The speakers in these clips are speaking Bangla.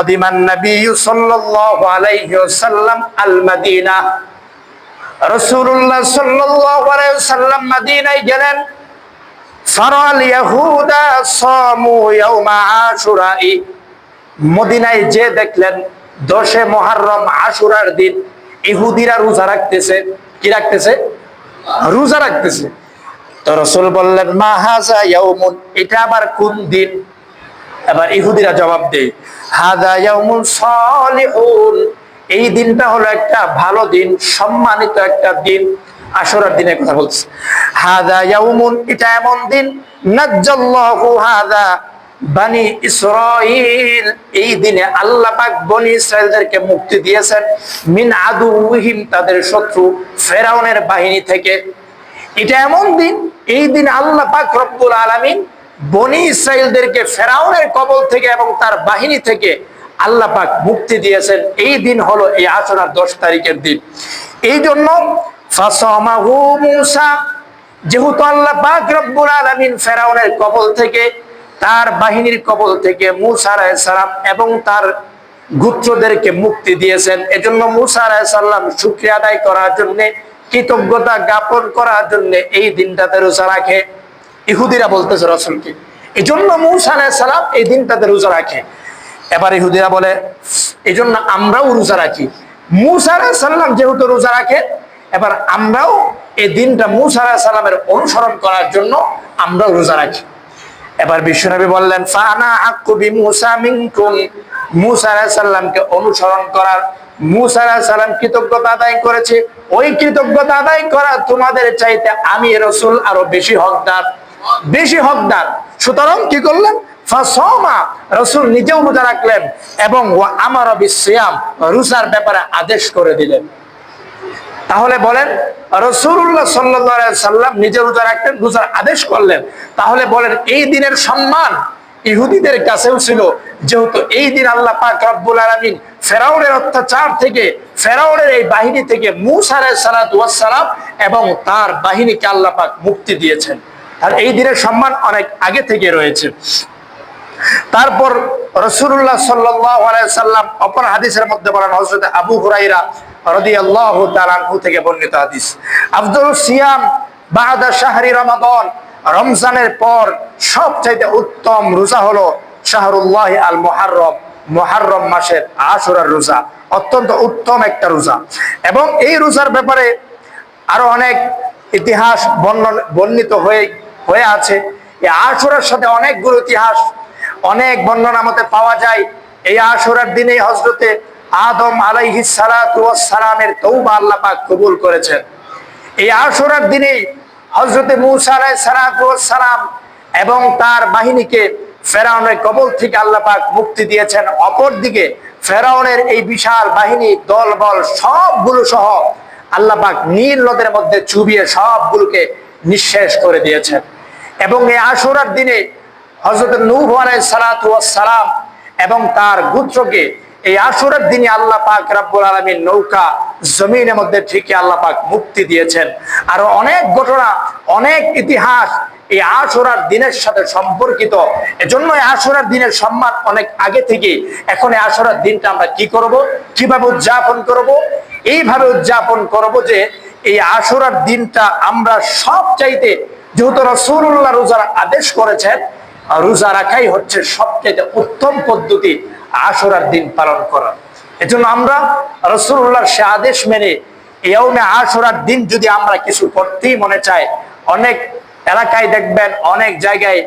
قدم النبي صلى الله عليه وسلم المدينة رسول الله صلى الله عليه وسلم مدينة গেলেন فرى اليهود صاموا يوم عاشوراء মদিনায় যে দেখলেন দশে মহারম আশুরার দিন ইহুদিরা রোজা রাখতেছে কি রাখতেছে রোজা রাখতেছে তো রসুল বললেন মা হাজা ইয়াউমুন এটা আবার কোন দিন এবার ইহুদিরা জবাব দেয় হাদা ইয়াউমুন এই দিনটা হলো একটা ভালো দিন, সম্মানিত একটা দিন। আশুরার দিনের কথা বলছে। হাদা ইয়াউমুন, এটা এমন দিন, নাজ্জাল্লাহু হাদা বানি ইসরাইল এই দিনে আল্লাহ পাক বনি ইসরায়েলদেরকে মুক্তি দিয়েছেন, মিন আদুহিম তাদের শত্রু ফেরাউনের বাহিনী থেকে। এটা এমন দিন, এই দিন আল্লাহ পাক রব্বুল আলামিন বনি ইসরায়েলদেরকে ফেরাউনের কবল থেকে এবং তার বাহিনী থেকে আল্লাহ পাক মুক্তি দিয়েছেন। এই দিন হলো এই আচরার দশ তারিখের দিন। এই জন্য যেহেতু আল্লাহ পাক রব্বুল আলামিন ফেরাউনের কবল থেকে, তার বাহিনীর কবল থেকে মুসা সালাম এবং তার গুত্রদেরকে মুক্তি দিয়েছেন। এজন্য মুসা আলাইহিস সালাম শুকরিয়া আদায় করার জন্য, কৃতজ্ঞতা জ্ঞাপন করার জন্য এই দিনটাতে রোজা রাখে। ইহুদিরা বলতেছে রসুলকে। এই জন্য মুসা এই দিনটাতে রোজা রাখে। এবার ইহুদিরা বলে এই জন্য আমরাও রোজা রাখি। মুসা সালাম যেহেতু রোজা রাখে, এবার আমরাও এই দিনটা মুসা অনুসরণ করার জন্য আমরাও রোজা রাখি। এবার বিশ্বনবী বললেন, ফানা আকুবি মুসা মিনকুম সালামকে অনুসরণ করার মুসা কৃতজ্ঞতা আদায় করেছে। ওই কৃতজ্ঞতা আদায় করা তোমাদের চাইতে আমি রসুল আরও বেশি হকদার। বেশি হকদার। সুতরাং কি করলেন? রসুল নিজেও রোজা রাখলেন এবং আমার বিশ্বয়াম রোজার ব্যাপারে আদেশ করে দিলেন। তাহলে বলেন রসুল্লাহ সাল্লাম নিজে রোজা রাখতেন, রোজার আদেশ করলেন। তাহলে বলেন, এই দিনের সম্মান ইহুদিদের কাছেও ছিল। যেহেতু এই দিন আল্লাহ পাক রব্বুল আলমিন ফেরাউনের অত্যাচার থেকে, ফেরাউনের এই বাহিনী থেকে মুসারে সালাম এবং তার বাহিনীকে আল্লাহ পাক মুক্তি দিয়েছেন। আর এই দিনের সম্মান অনেক আগে থেকে রয়েছে। তারপর রসুল্লাহ সাল্লাম অপর হাদিসের মধ্যে বলেন হজরত আবু হুরাইরা বর্ণিত আব্দুল সিয়াম রমজানের পর উত্তম রোজা হলো শাহরুল্লাহ আল মাসের রোজা, অত্যন্ত উত্তম একটা রোজা। এবং এই রোজার ব্যাপারে আরও অনেক ইতিহাস বর্ণন বর্ণিত হয়ে হয়ে আছে। এই আশুরার সাথে অনেকগুলো ইতিহাস, অনেক বর্ণনা মতে পাওয়া যায়। এই আশুরার দিনে হজরতে আদম আলাইহি সালামের তৌবা আল্লাহ পাক কবুল করেছেন। এই আশুরার দিনে হজরতে মুসা আলাই সালাম এবং তার বাহিনীকে ফেরাউনের কবল থেকে আল্লাহ পাক মুক্তি দিয়েছেন। অপরদিকে ফেরাউনের এই বিশাল বাহিনী দল বল সবগুলো সহ আল্লাহ পাক নীল নদের মধ্যে চুবিয়ে সবগুলোকে নিঃশেষ করে দিয়েছেন। এবং এই আশুরার দিনে হজরত নূহ আলাই সালাম এবং তার গুত্রকে এই আসরের দিনে আল্লাহ পাক রাব্বুল আলমীর নৌকা জমিনের মধ্যে ঠিকই আল্লাহ পাক মুক্তি দিয়েছেন। আরও অনেক ঘটনা, অনেক ইতিহাস এই আশুরার দিনের সাথে সম্পর্কিত। এজন্য আশুরার দিনের সম্মান অনেক আগে থেকে। এখন এই আশুরার দিনটা আমরা কি করব? কীভাবে উদযাপন করব? এইভাবে উদযাপন করব যে এই আশুরার দিনটা আমরা সব চাইতে যেহেতু রসুল্লাহ রোজার আদেশ করেছেন রোজা রাখাই হচ্ছে সবচেয়ে উত্তম পদ্ধতি আশুরার দিন পালন করা এজন্য আমরা রসুল্লাহর সে আদেশ মেনে এওমে আশুরার দিন যদি আমরা কিছু করতেই মনে চাই, অনেক এলাকায় দেখবেন, অনেক জায়গায়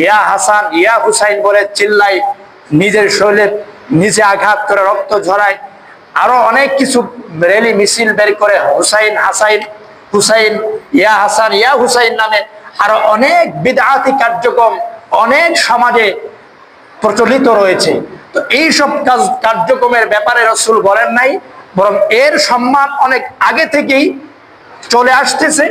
ইয়া হাসান, ইয়া হুসাইন বলে চিল্লাই নিজের শরীরে নিজে আঘাত করে রক্ত ঝরায়, আরও অনেক কিছু রেলি, মিছিল বের করে হুসাইন, হাসাইন হুসাইন, ইয়া হাসান, ইয়া হুসাইন নামে আরও অনেক বিদাতি কার্যক্রম অনেক সমাজে প্রচলিত রয়েছে। তো এইসব কাজ, কার্যক্রমের ব্যাপারে রসুল বলেন নাই, বরং এর সম্মান অনেক আগে থেকেই চলে আসতেছে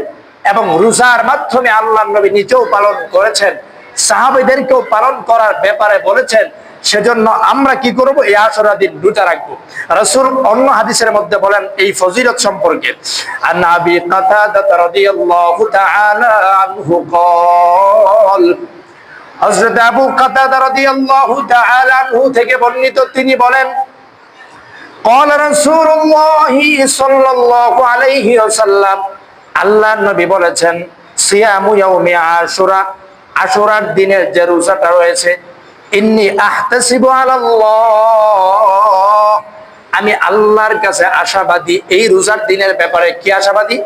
এবং রোজার মাধ্যমে আল্লাহ নবী নিজেও পালন করেছেন। সাহাবিদেরকেও পালন করার ব্যাপারে বলেছেন সেজন্য আমরা কি করব এই আশরা দিন রোজা রাখবো রসুল অন্য হাদিসের মধ্যে বলেন এই ফজিলত সম্পর্কে আর নাবি কাতাদা রাদিয়াল্লাহু তাআলা আনহু قال হযরত আবু কাতাদা রাদিয়াল্লাহু তাআলা আনহু থেকে বর্ণিত তিনি বলেন قال رسول الله صلى الله عليه وسلم আল্লাহ নবী বলেছেন সিয়ামু ইয়াউমি আশুরা আশুরার দিনের যে রোজাটা রয়েছে, ইন্নি আমি আল্লাহর কাছে আশাবাদী, এই রোজার দিনের ব্যাপারে কি আশাবাদী?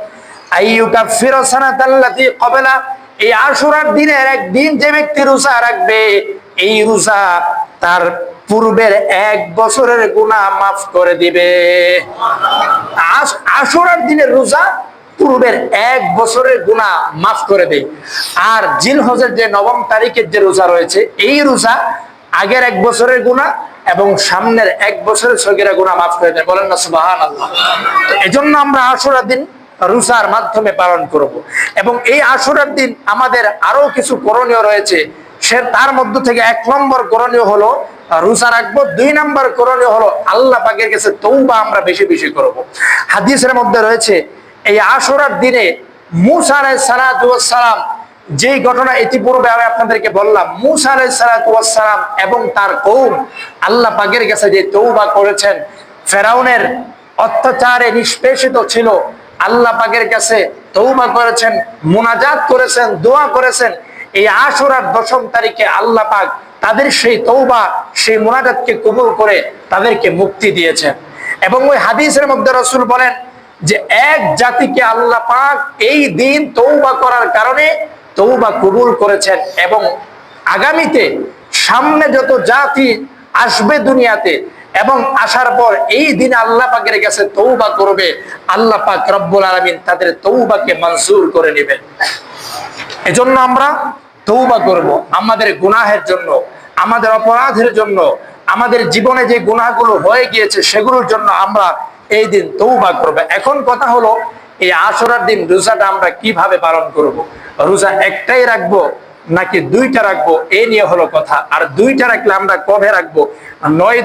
ক্বাবলা। এই দিনের যে ব্যক্তি রাখবে, এই তার পূর্বের এক বছরের মাফ করে দিবে। আশ- আশুরার দিনের রোজা পূর্বের এক বছরের গুনাহ মাফ করে দেয় আর জিল হজের যে নবম তারিখের যে রোজা রয়েছে, এই রোজা আগের এক বছরের গুনাহ এবং সামনের এক বছরের সগিরা গুনাহ মাফ করে দেয়। বলেন না, সুবহানাল্লাহ। তো এজন্য আমরা আশুরার দিন রোজার মাধ্যমে পালন করব। এবং এই আশুরার দিন আমাদের আরও কিছু করণীয় রয়েছে। সে তার মধ্য থেকে এক নম্বর করণীয় হলো রোজা রাখব। দুই নম্বর করণীয় হলো আল্লাহ পাকের কাছে তৌবা আমরা বেশি বেশি করব। হাদিসের মধ্যে রয়েছে এই আশুরার দিনে মুসা সালাম যেই ঘটনা ইতিপূর্বে আমি আপনাদেরকে বললাম, মুসা ওয়াস এবং তার কৌম আল্লাহ পাকের কাছে যে তৌবা করেছেন, ফেরাউনের অত্যাচারে নিষ্পেষিত ছিল, আল্লাহ পাকের কাছে তৌবা করেছেন, মোনাজাত করেছেন, দোয়া করেছেন, এই আশুরার দশম তারিখে আল্লাহ পাক তাদের সেই তৌবা সেই মোনাজাতকে কবুল করে তাদেরকে মুক্তি দিয়েছেন। এবং ওই হাদিসের মধ্যে রসুল বলেন যে এক জাতিকে আল্লাহ পাক এই দিন তৌবা করার কারণে তৌবা কবুল করেছেন এবং আগামীতে সামনে যত জাতি আসবে দুনিয়াতে এবং আসার পর এই দিন আল্লাহ পাকের কাছে তৌবা করবে, আল্লাহ পাক রব্বুল আলমিন তাদের তৌবাকে মঞ্জুর করে নেবেন। এজন্য আমরা তৌবা করব আমাদের গুনাহের জন্য, আমাদের অপরাধের জন্য, আমাদের জীবনে যে গুনাহগুলো হয়ে গিয়েছে সেগুলোর জন্য আমরা এই দিন তৌবা করবে। এখন কথা হলো, এই আসরার দিন রোজাটা আমরা কীভাবে পালন করব? রোজা একটাই রাখব নাকি দুইটা রাখব? এ নিয়ে হলো কথা। আর দুইটা রাখলে আমরা কবে রাখব? নয়